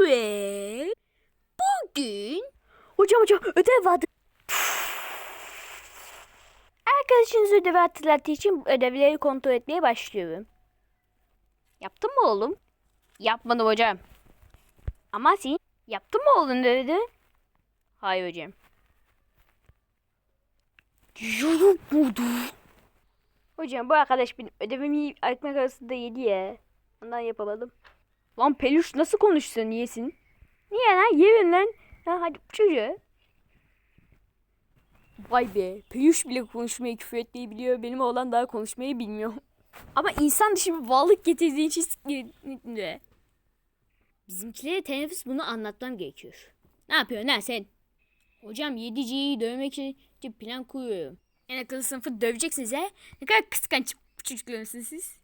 Ve bugün hocam hocam ödev vardı. Arkadaşınız ödevi hatırlattığı için ödevleri kontrol etmeye başlıyorum. Yaptın mı oğlum? Yapmadım hocam. Ama sen yaptın mı oğlum dedi. Hayır hocam. Yapmadım. Hocam bu arkadaş benim ödevimi ekmek arasında yedi ya. Ondan yapamadım. Lan peluş nasıl konuşsun yesin? Niye lan yemin lan. Ha, hadi çocuğa. Vay be. Peluş bile konuşmayı küfür etmeyi biliyor. Benim oğlan daha konuşmayı bilmiyor. Ama insan dışı bir varlık getirdiği için siktir. Bizimkilere teneffüs bunu anlatmam gerekiyor. Ne yapıyorsun lan sen? Hocam 7C'yi dövmek için plan kuruyorum. En akıllı sınıfı döveceksiniz he? Ne kadar kıskanç çocuklarısınız siz.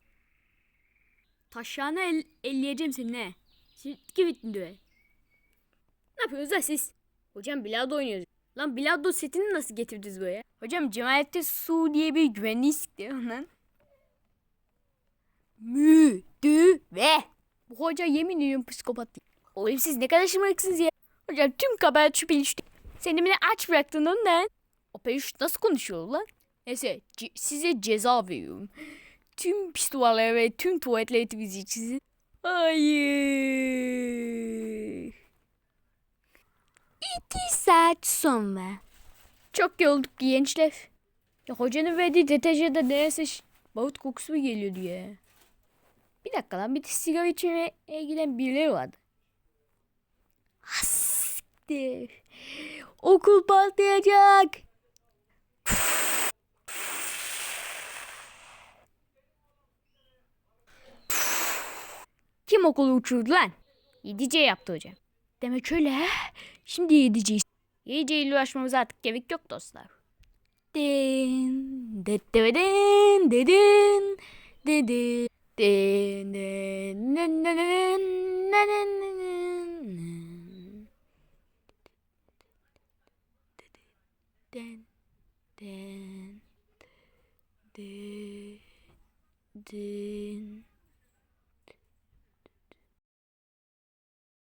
Taşağına el, elleyeceğim seni ne? Şimdi gittin döve. Ne yapıyorsunuz lan siz? Hocam bilardo oynuyoruz. Lan bilardo setini nasıl getirdiniz buraya? Hocam Cemalettin Su diye bir güvenliği sikti lan. Müdüve. Bu hoca yemin ediyorum psikopat. Oğlum siz ne kadar şımarıksınız ya. Hocam tüm kabahat şu peluştu. Seni bile aç bıraktın ondan. O peluş nasıl konuşuyor lan? Neyse size ceza veriyorum. Tüm pis duvarları ve tüm tuvaletleri temizleyeceksiniz. Hayır. İki saat sonra. Çok yorulduk gençler. Ya hocanın verdiği deterjanda neyse balık kokusu mu geliyor diye. Bir dakika lan bir de sigara içmeye giden birileri vardı. Hastiktir. Okul patlayacak. Kim okulu uçurdu lan? 7C yaptı hocam. Demek öyle? Şimdi 7C. 7C ile uğraşmamıza artık gerek yok dostlar. Din, dedin, dedin, dedin, din, din, din, din, din, din, din. Den, den, den, den.